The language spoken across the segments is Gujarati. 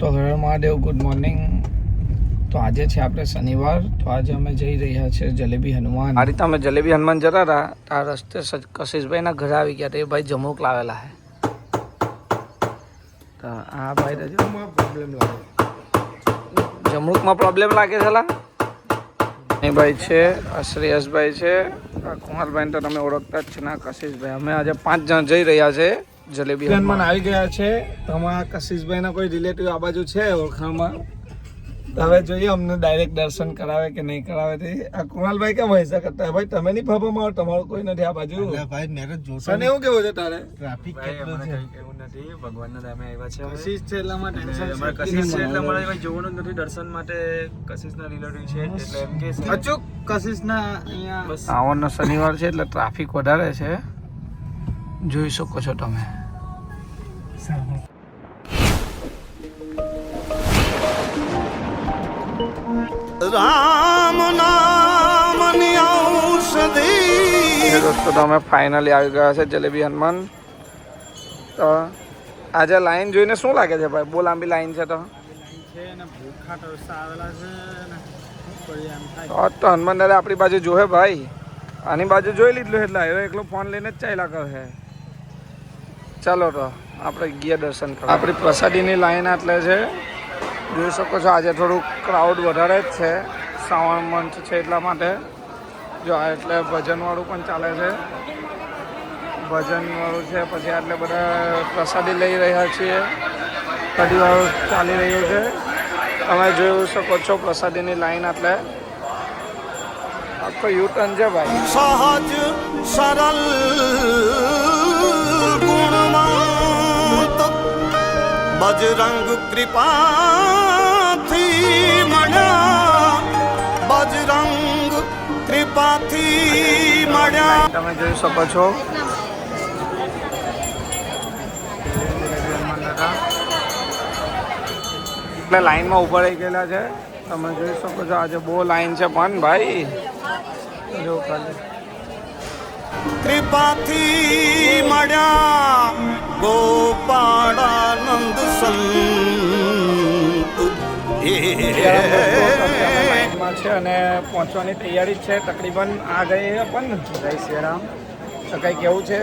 તો હર મહાદેવ ગુડ મોર્નિંગ તો આજે છે આપણે શનિવાર તો આજે અમે જઈ રહ્યા છીએ જલેબી હનુમાન. આ રીતે અમે જલેબી હનુમાન જતા હતા તો આ રસ્તે કશિશભાઈના ઘરે આવી ગયા હતા એ ભાઈ જમુક લાવેલા છે તો આ ભાઈ પ્રોબ્લેમ લાગે. જમણુકમાં પ્રોબ્લેમ લાગે છે લા. ભાઈ છે શ્રેયસભાઈ છે આ કુમારભાઈ તો તમે ઓળખતા જ છે ના કશિશભાઈ. અમે આજે પાંચ જણ જઈ રહ્યા છે. જલેબી હનુમાન આવી ગયા છે. તમારા કશિશભાઈના કોઈ રિલેટિવ આ બાજુ છે ઓળખાણમાં? હવે જોઈએ અમને ડાયરેક્ટ દર્શન કરાવે કે નહીં કરાવે તે. આ કુણાલભાઈ કેમ કરતા હોય? ભાઈ તમે નહીં ફાફામાં આવો, તમારું કોઈ નથી આ બાજુ. ભાઈ મેરેજ જોશો અને એવું કેવું છે તારે? ટ્રાફિક કેટલો છે? એવું નથી. ભગવાનના નામે આવ્યા છે. કશિશ છે એટલા માટે અમારે કશિશ છે એટલે માટે ભાઈ જોવાનું નથી દર્શન માટે કશિશના રિલેટિવ છે એટલે એમ કે અચૂક કશિશના અહીંયા શ્રાવણનો શનિવાર છે એટલે ટ્રાફિક વધારે છે. જોઈ શકો છો તમે. નામની ઔષધિ. દોસ્તો તમે ફાઇનલી આવી ગયા છે જલેબી હનુમાન. તો આજે લાઈન જોઈને શું લાગે છે ભાઈ? બહુ લાંબી લાઈન છે તો. તો હનુમાન દાદા આપણી બાજુ જોહે ભાઈ. આની બાજુ જોઈ લીધું એટલે હવે એકલો ફોન લઈને જ ચાલ્યા કરે. ચાલો તો. આપણે ગયા દર્શન કરવા. આપણી પ્રસાદીની લાઈન આટલે છે. જોઈ શકો છો, આજે થોડું ક્રાઉડ વધારે જ છે. શ્રાવણ મંચ છે એટલા માટે. જો આ એટલે ભજનવાળું પણ ચાલે છે. ભજનવાળું છે, પછી આટલે બધા પ્રસાદી લઈ રહ્યા છીએ. કઢીવાળું ચાલી રહ્યું છે. તમે જોઈ શકો છો પ્રસાદીની લાઈન આટલે. આખો યુટર્ન છે ભાઈ. સહજ સરળ બજરંગ કૃપાથી મળ્યા બજરંગ કૃપાથી મળ્યા તમે જોઈ શકો છો. એટલે લાઈનમાં ઊભા રહી ગયેલા છે. તમે જોઈ શકો છો આજે બહુ લાઈન છે પણ ભાઈ. જો ખાલી. કૃપાથી મળ્યા ગોપાળાનંદ છે અને પહોંચવાની તૈયારી જ છે તકરીબન આ ગઈ પણ જય શ્રી રામ તો કંઈ કેવું છે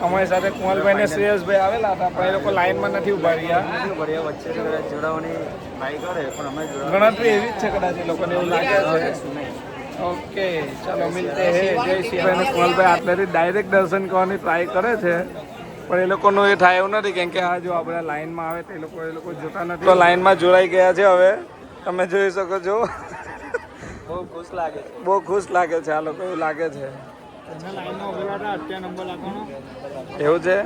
અમારી સાથે કુંવરભાઈ ને શ્રેયસભાઈ આવેલા હતા પણ એ લોકો લાઈનમાં નથી ઊભા રહ્યા વચ્ચે જોડાવાની ટ્રાય કરે પણ અમે ગણતરી એવી જ છે કદાચ એ લોકોને એવું લાગે છે ઓકે ચાલો મિલતે હે જય શ્રી કુંવલભાઈ આટલેથી ડાયરેક્ટ દર્શન કરવાની ટ્રાય કરે છે પણ એ લોકોનું એ થાય એવું નથી કેમ કે આ જો આપણે લાઈનમાં આવે તો એ લોકો એ લોકો જોતા નથી. તો લાઈનમાં જોડાઈ ગયા છે હવે. તમે જોઈ શકો છો. બહુ ખુશ લાગે છે. બહુ ખુશ લાગે છે આ લોકો એવું લાગે છે. લાઈનમાં ઉભેલા હતા અત્યારે નંબર લાગવાનો એવું છે?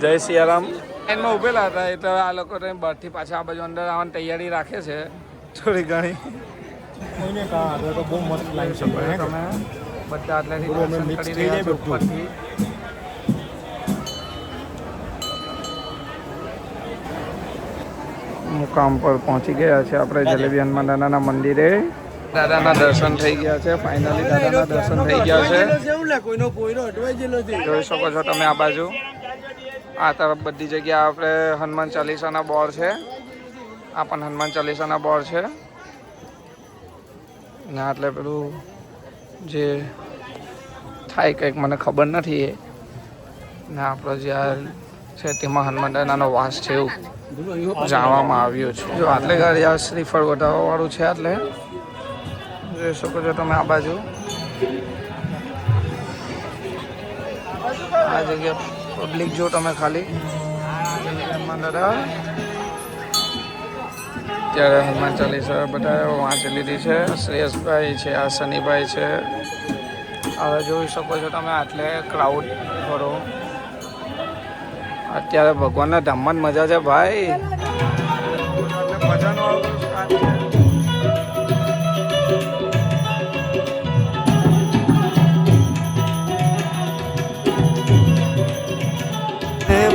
જય સિયારામ. લાઈનમાં ઉભેલા હતા એટલે આ લોકો બહારથી પાછા આ બાજુ અંદર આવવાની તૈયારી રાખે છે. થોડી ઘણી. કોઈને કાં આગળ તો બહુ મસ્ત લાઈન છે. તમે બધા આટલેથી મુકામ પર પહોંચી ગયા છે. આપણે જલેબી હનુમાન દાદાના મંદિરે દાદાના દર્શન થઈ ગયા છે. ફાઇનલી દાદાના દર્શન થઈ ગયા છે. જોઈ શકો છો તમે આ બાજુ. આ તરફ બધી જગ્યા આપણે હનુમાન ચાલીસાના બોર્ડ છે. આ પણ હનુમાન ચાલીસાના બોર્ડ છે. ને એટલે પેલું જે થાય કંઈક મને ખબર નથી એ. ને આપણો જે આ છે, તેમાં હનુમાન દાદાનો વાસ છે એવું જાણવામાં આવ્યું છે. જો આટલે ગાડી આ શ્રીફળ વધારવાવાળું છે એટલે જોઈ શકો છો તમે આ બાજુ. આ જગ્યા પબ્લિક જો તમે ખાલી. હનુમાન દાદા ત્યારે હનુમાન ચાલીસા બધા વાંચી લીધી છે. શ્રેયસભાઈ છે, આ શનિભાઈ છે. હવે જોઈ શકો છો તમે આટલે ક્રાઉડ ખરો અત્યારે ભગવાનના ધામમાં મજા છે ભાઈ.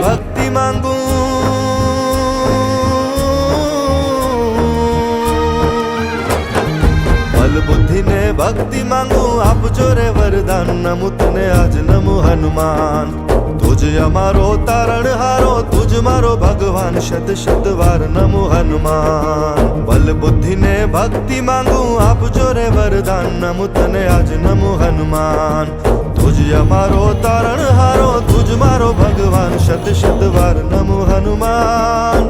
ભક્તિ માંગુ. બુદ્ધિ ને ભક્તિ માંગુ. આપજો રે વરદાન. નમુ તને આજ નમુ હનુમાન. તુજ તુજ અમારો તારણહારો તુજ મારો ભગવાન શત શત વાર નમો હનુમાન. બલ બુદ્ધિ ને ભક્તિ માંગુ આપજો રે વરદાન, નમો તને આજ નમો હનુમાન. તુજ અમારો તારણહારો તુજ મારો ભગવાન શત શત વાર નમો હનુમાન.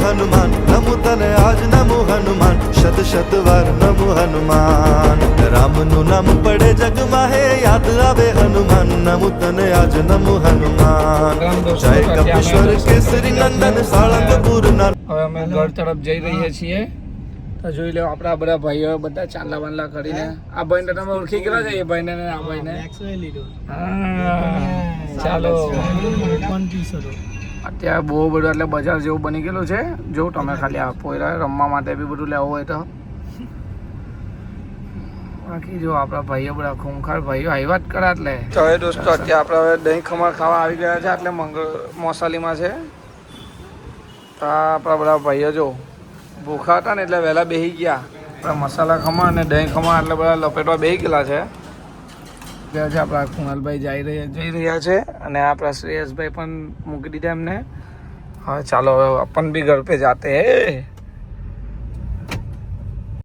હનુમાન નમો તને આજ નમો હનુમાન શત શત વાર નમો હનુમાન રામનું નામ પડે જગમાં હે યાદ આવે હનુમાન નમો તને આજ નમો હનુમાન જય કપેશ્વર કેસરી નંદન સાળંગપુર ના હવે અમે ઘર તરફ જઈ રહ્યા છીએ તો જોઈ લો આપણા બધા ભાઈઓ બધા ચાલા વાલા કરીને આ ભાઈને તમે ઓળખી ગયા છે એ ભાઈને ને આ ભાઈને ચાલો અત્યારે બહુ બધું એટલે બજાર જેવું બની ગયેલું છે. જો, તમે ખાલી આ પોયરા રમવા માટે બી બધું લેવું હોય તો. બાકી જો, આપણા ભાઈઓ બધા ખૂંખાર ભાઈઓ આવ્યા જ કરા એટલે. તો હવે દોસ્તો, અત્યારે આપણે હવે દહીં ખમણ ખાવા આવી ગયા છે, એટલે મંગળ મોસાલીમાં છે. તો આપણા બધા ભાઈઓ જો, ભૂખા હતા ને એટલે વહેલા બેસી ગયા. આપણા મસાલા ખમણ અને દહીં ખમણ એટલે બધા લપેટવા બેસી ગયેલા છે. જે આપણા કુણાલભાઈ જઈ રહ્યા જઈ રહ્યા છે અને આપણા શ્રેયસભાઈ પણ મૂકી દીધા એમને. હવે ચાલો, હવે આપણ બી ઘર પે જાતે હે.